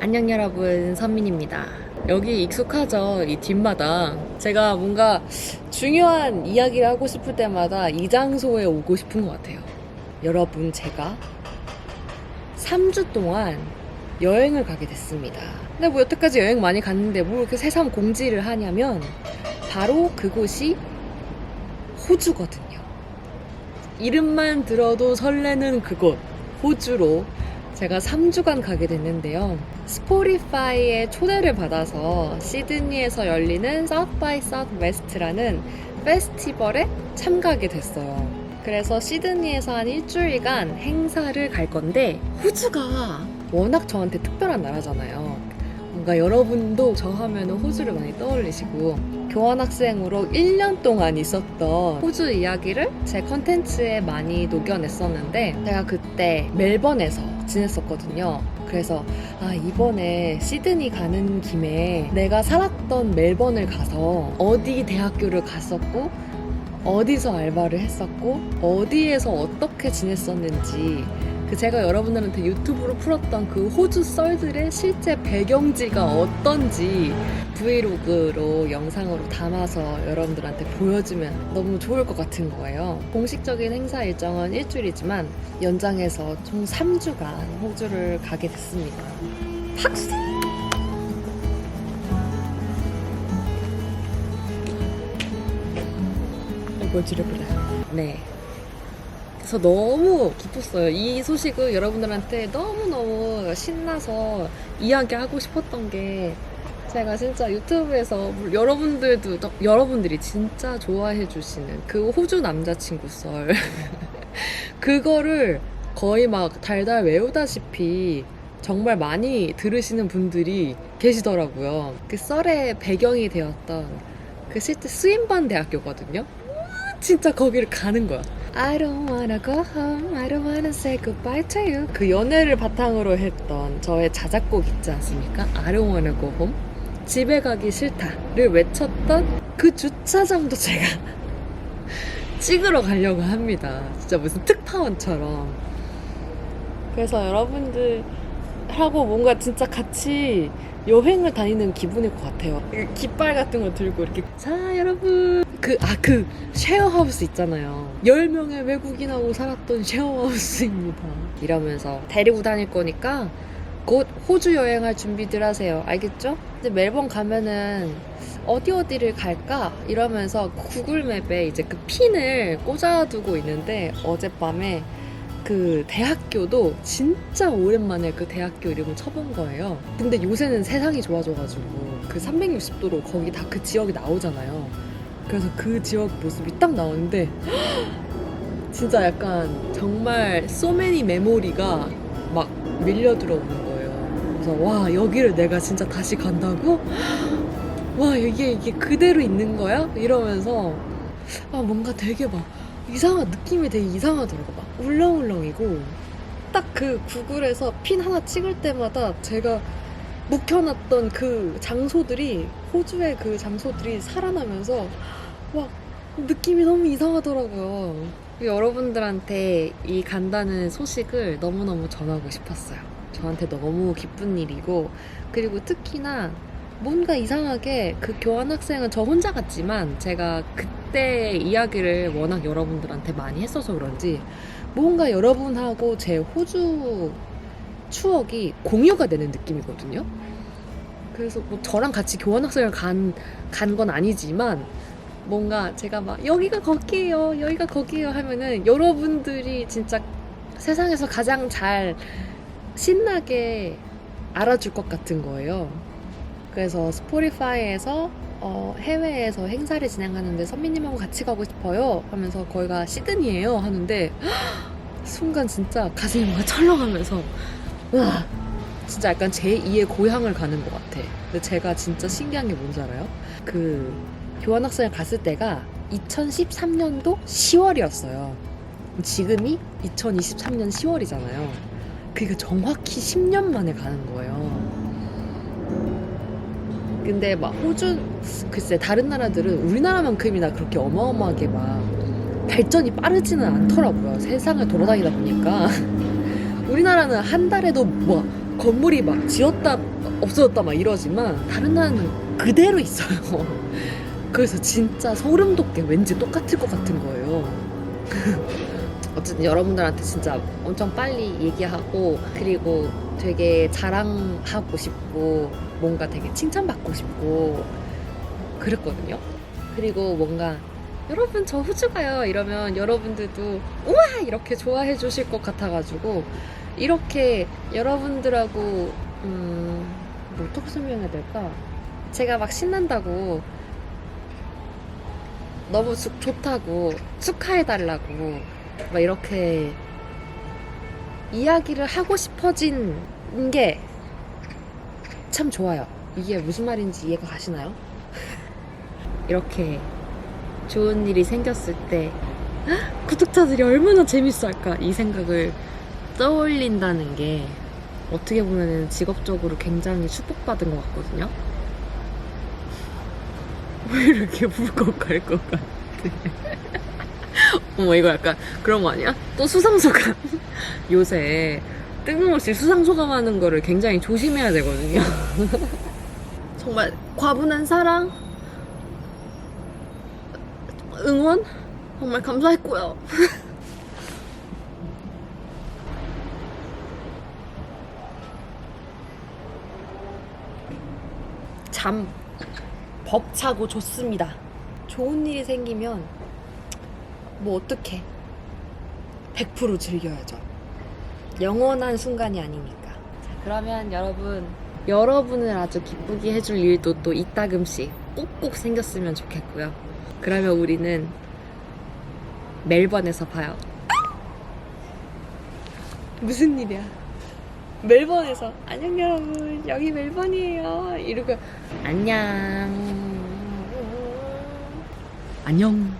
안녕 여러분 선민입니다. 여기 익숙하죠 이 뒷마당. 제가 뭔가 중요한 이야기를 하고 싶을 때마다 이 장소에 오고 싶은 것 같아요. 여러분 제가 3주 동안 여행을 가게 됐습니다. 근데 뭐 여태까지 여행 많이 갔는데 뭐 이렇게 새삼 공지를 하냐면 바로 그곳이 호주거든요. 이름만 들어도 설레는 그곳 호주로 제가 3주간 가게 됐는데요. 스포티파이의 초대를 받아서 시드니에서 열리는 South by Southwest라는 페스티벌에 참가하게 됐어요. 그래서 시드니에서 한 일주일간 행사를 갈 건데 호주가 워낙 저한테 특별한 나라잖아요. 뭔가 여러분도 저 하면 호주를 많이 떠올리시고 교환학생으로 1년 동안 있었던 호주 이야기를 제 컨텐츠에 많이 녹여냈었는데 제가 그때 멜번에서 지냈었거든요. 그래서 아 이번에 시드니 가는 김에 내가 살았던 멜번을 가서 어디 대학교를 갔었고 어디서 알바를 했었고 어디에서 어떻게 지냈었는지 그 제가 여러분들한테 유튜브로 풀었던 그 호주 썰들의 실제 배경지가 어떤지 브이로그로 영상으로 담아서 여러분들한테 보여주면 너무 좋을 것 같은 거예요. 공식적인 행사 일정은 일주일이지만 연장해서 총 3주간 호주를 가게 됐습니다. 박수! 이걸 줄여보라. 네. 그래서 너무 기뻤어요. 이 소식을 여러분들한테 너무너무 신나서 이야기하고 싶었던 게 제가 진짜 유튜브에서 물- 여러분들도 너- 여러분들이 진짜 좋아해 주시는 그 호주 남자친구 썰 그거를 거의 막 달달 외우다시피 정말 많이 들으시는 분들이 계시더라고요. 그 썰의 배경이 되었던 그 실제 스윈반 대학교거든요. 진짜 거기를 가는 거야. I don't wanna go home. I don't wanna say goodbye to you. 그 연애를 바탕으로 했던 저의 자작곡 있지 않습니까? I don't wanna go home. 집에 가기 싫다를 외쳤던 그 주차장도 제가 찍으러 가려고 합니다. 진짜 무슨 특파원처럼. 그래서 여러분들 하고 뭔가 진짜 같이 여행을 다니는 기분일 것 같아요. 이 깃발 같은 거 들고 이렇게 자 여러분 그 아 그 쉐어하우스 있잖아요. 10명의 외국인하고 살았던 쉐어하우스입니다. 이러면서 데리고 다닐 거니까 곧 호주 여행할 준비들 하세요. 알겠죠? 이제 멜번 가면은 어디 어디를 갈까 이러면서 구글맵에 이제 그 핀을 꽂아두고 있는데 어젯밤에 그 대학교도 진짜 오랜만에 그 대학교 이름을 쳐본 거예요. 근데 요새는 세상이 좋아져가지고 그 360도로 거기 다 그 지역이 나오잖아요. 그래서 그 지역 모습이 딱 나오는데 진짜 약간 정말 소매니 메모리가 막 밀려 들어오는 거예요. 그래서 와 여기를 내가 진짜 다시 간다고? 와 이게 이게 그대로 있는 거야? 이러면서 아 뭔가 되게 막 이상한 느낌이 되게 이상하더라고 막 울렁울렁이고 딱 그 구글에서 핀 하나 찍을 때마다 제가 묵혀놨던 그 장소들이 호주의 그 장소들이 살아나면서 막 느낌이 너무 이상하더라고요. 여러분들한테 이 간다는 소식을 너무너무 전하고 싶었어요. 저한테 너무 기쁜 일이고 그리고 특히나 뭔가 이상하게 그 교환학생은 저 혼자 갔지만 제가 그때 이야기를 워낙 여러분들한테 많이 했어서 그런지 뭔가 여러분하고 제 호주 추억이 공유가 되는 느낌이거든요. 그래서 뭐 저랑 같이 교환학생을 간 간 건 아니지만 뭔가 제가 막 여기가 거기예요, 여기가 거기예요 하면은 여러분들이 진짜 세상에서 가장 잘 신나게 알아줄 것 같은 거예요. 그래서 스포티파이에서 어, 해외에서 행사를 진행하는데 선미님하고 같이 가고 싶어요 하면서 거기가 시드니예요 하는데 순간 진짜 가슴이 뭔가 철렁하면서 와 진짜 약간 제2의 고향을 가는 것 같아. 근데 제가 진짜 신기한 게 뭔지 알아요? 그 교환학생을 갔을 때가 2013년도 10월이었어요. 지금이 2023년 10월이잖아요. 그게 정확히 10년 만에 가는 거예요. 근데 막 호주 글쎄 다른 나라들은 우리나라만큼이나 그렇게 어마어마하게 막 발전이 빠르지는 않더라고요. 세상을 돌아다니다 보니까 우리나라는 한 달에도 뭐 건물이 막 지었다 없어졌다 막 이러지만 다른 나라는 그대로 있어요. 그래서 진짜 소름 돋게 왠지 똑같을 것 같은 거예요. 어쨌든 여러분들한테 진짜 엄청 빨리 얘기하고 그리고 되게 자랑하고 싶고 뭔가 되게 칭찬받고 싶고 그랬거든요. 그리고 뭔가 여러분 저 호주 가요 이러면 여러분들도 우와 이렇게 좋아해 주실 것 같아가지고 이렇게 여러분들하고 음, 뭐 어떻게 설명해야 될까? 제가 막 신난다고 너무 주- 좋다고 축하해달라고 막 이렇게 이야기를 하고 싶어진 게 참 좋아요. 이게 무슨 말인지 이해가 가시나요? 이렇게 좋은 일이 생겼을 때 "헉, 구독자들이 얼마나 재밌어 할까 이 생각을 떠올린다는 게 어떻게 보면 직업적으로 굉장히 축복받은 것 같거든요. 왜 이렇게 울컥할 것 같아? 어머 이거 약간 그런 거 아니야? 또 수상소감 요새 뜬금없이 수상소감 하는 거를 굉장히 조심해야 되거든요. 정말 과분한 사랑 응원 정말 감사했고요. 잠 벅차고 좋습니다. 좋은 일이 생기면 뭐 어떻게 100% 즐겨야죠. 영원한 순간이 아니니까. 자, 그러면 여러분 여러분을 아주 기쁘게 해줄 일도 또 이따금씩 꼭꼭 생겼으면 좋겠고요. 그러면 우리는 멜번에서 봐요. 무슨 일이야? 멜번에서 안녕 여러분 여기 멜번이에요. 이러고 안녕. 안녕.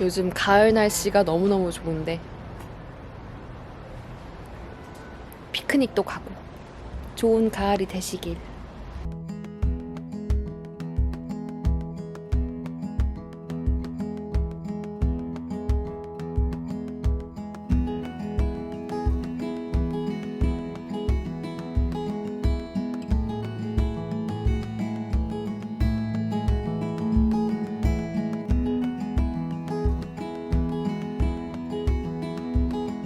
요즘 가을 날씨가 너무너무 좋은데 피크닉도 가고 좋은 가을이 되시길